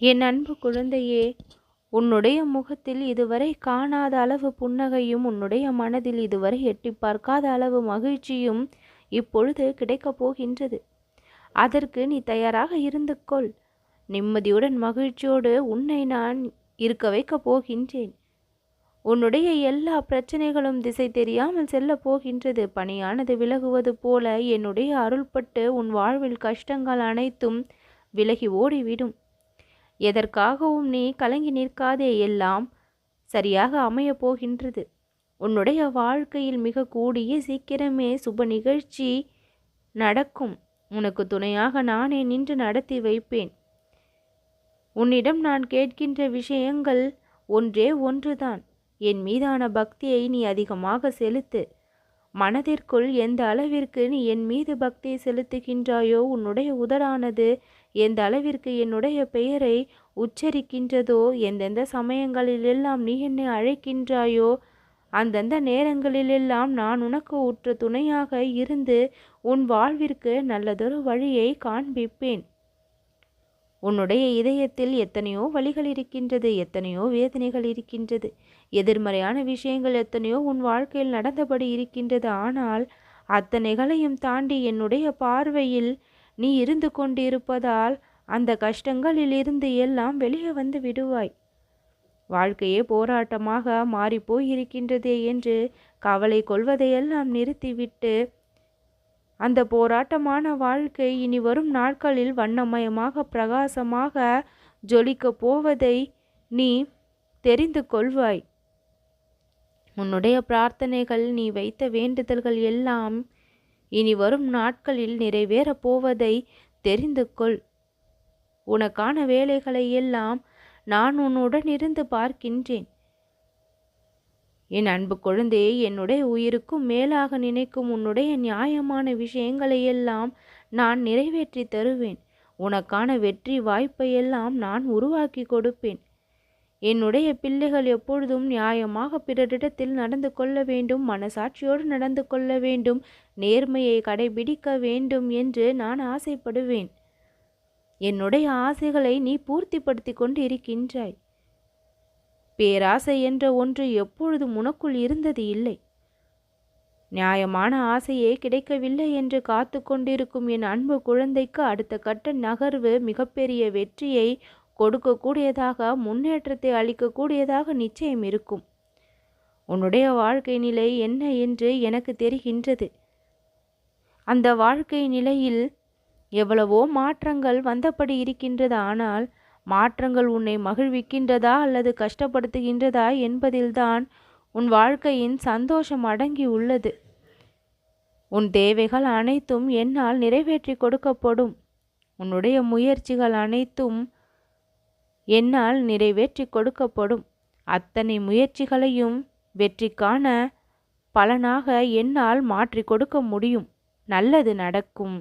என் அன்பு குழந்தையே உன்னுடைய முகத்தில் இதுவரை காணாத அளவு புன்னகையும் உன்னுடைய மனதில் இதுவரை எட்டி பார்க்காத அளவு மகிழ்ச்சியும் இப்பொழுது கிடைக்கப் போகின்றது. அதற்கு நீ தயாராக இருந்து கொள் நிம்மதியுடன் மகிழ்ச்சியோடு உன்னை நான் இருக்க வைக்கப் போகின்றேன். உன்னுடைய எல்லா பிரச்சனைகளும் திசை தெரியாமல் செல்ல போகின்றது. பணியானது விலகுவது போல என்னுடைய அருள்பட்டு உன் வாழ்வில் கஷ்டங்கள் அனைத்தும் விலகி ஓடிவிடும். எதற்காகவும் நீ கலங்கி நிற்காதே எல்லாம் சரியாக அமையப் போகின்றது. உன்னுடைய வாழ்க்கையில் மிக கூடிய சீக்கிரமே சுப நிகழ்ச்சி நடக்கும். உனக்கு துணையாக நானே நின்று நடத்தி வைப்பேன். உன்னிடம் நான் கேட்கின்ற விஷயங்கள் ஒன்றே ஒன்றுதான். என் மீதான பக்தியை நீ அதிகமாக செலுத்து. மனதிற்குள் எந்த அளவிற்கு நீ என் மீது பக்தியை செலுத்துகின்றாயோ உன்னுடைய உதடானது எந்த அளவிற்கு என்னுடைய பெயரை உச்சரிக்கின்றதோ எந்தெந்த சமயங்களிலெல்லாம் நீ என்னை அழைக்கின்றாயோ அந்தந்த நேரங்களிலெல்லாம் நான் உனக்கு உற்ற துணையாக இருந்து உன் வாழ்விற்கு நல்லதொரு வழியை காண்பிப்பேன். உன்னுடைய இதயத்தில் எத்தனையோ வழிகள் இருக்கின்றது எத்தனையோ வேதனைகள் இருக்கின்றது. எதிர்மறையான விஷயங்கள் எத்தனையோ உன் வாழ்க்கையில் நடந்தபடி இருக்கின்றது. ஆனால் அத்தனைகளையும் தாண்டி என்னுடைய பார்வையில் நீ இருந்து கொண்டிருப்பதால் அந்த கஷ்டங்களில் இருந்து எல்லாம் வெளியே வந்து விடுவாய். வாழ்க்கையே போராட்டமாக மாறிப்போய் இருக்கின்றதே என்று கவலை கொள்வதையெல்லாம் நிறுத்திவிட்டு அந்த போராட்டமான வாழ்க்கை இனி வரும் நாட்களில் வண்ணமயமாக பிரகாசமாக ஜொலிக்கப் போவதை நீ தெரிந்து கொள்வாய். உன்னுடைய பிரார்த்தனைகள் நீ வைத்த வேண்டுதல்கள் எல்லாம் இனி வரும் நாட்களில் நிறைவேறப் போவதை தெரிந்து கொள். உனக்கான வேலைகளை எல்லாம் நான் உன்னுடன் இருந்து பார்க்கின்றேன். என் அன்பு குழந்தையை என்னுடைய உயிருக்கும் மேலாக நினைக்கும் உன்னுடைய நியாயமான விஷயங்களையெல்லாம் நான் நிறைவேற்றி தருவேன். உனக்கான வெற்றி வாய்ப்பையெல்லாம் நான் உருவாக்கி கொடுப்பேன். என்னுடைய பிள்ளைகள் எப்பொழுதும் நியாயமாக பிறரிடத்தில் நடந்து கொள்ள வேண்டும் மனசாட்சியோடு நடந்து கொள்ள வேண்டும் நேர்மையை கடைபிடிக்க வேண்டும் என்று நான் ஆசைப்படுவேன். என்னுடைய ஆசைகளை நீ பூர்த்திப்படுத்தி கொண்டு இருக்கின்றாய் பேராசை என்ற ஒன்று எப்பொழுதும் உனக்குள் இருந்தது இல்லை. நியாயமான ஆசையே கிடைக்கவில்லை என்று காத்து கொண்டிருக்கும் என் அன்பு குழந்தைக்கு அடுத்த கட்ட நகர்வு மிகப்பெரிய வெற்றியை கொடுக்கக்கூடியதாக முன்னேற்றத்தை அளிக்கக்கூடியதாக நிச்சயம் இருக்கும். உன்னுடைய வாழ்க்கை நிலை என்ன என்று எனக்கு தெரிகின்றது. அந்த வாழ்க்கை நிலையில் எவ்வளவோ மாற்றங்கள் வந்தபடி இருக்கின்றது. ஆனால் மாற்றங்கள் உன்னை மகிழ்விக்கின்றதா அல்லது கஷ்டப்படுத்துகின்றதா என்பதில்தான் உன் வாழ்க்கையின் சந்தோஷம் அடங்கி உள்ளது. உன் தேவைகள் அனைத்தும் என்னால் நிறைவேற்றி கொடுக்கப்படும். உன்னுடைய முயற்சிகள் அனைத்தும் என்னால் நிறைவேற்றி கொடுக்கப்படும். அத்தனை முயற்சிகளையும் வெற்றிக்கான பலனாக என்னால் மாற்றி கொடுக்க முடியும். நல்லது நடக்கும்.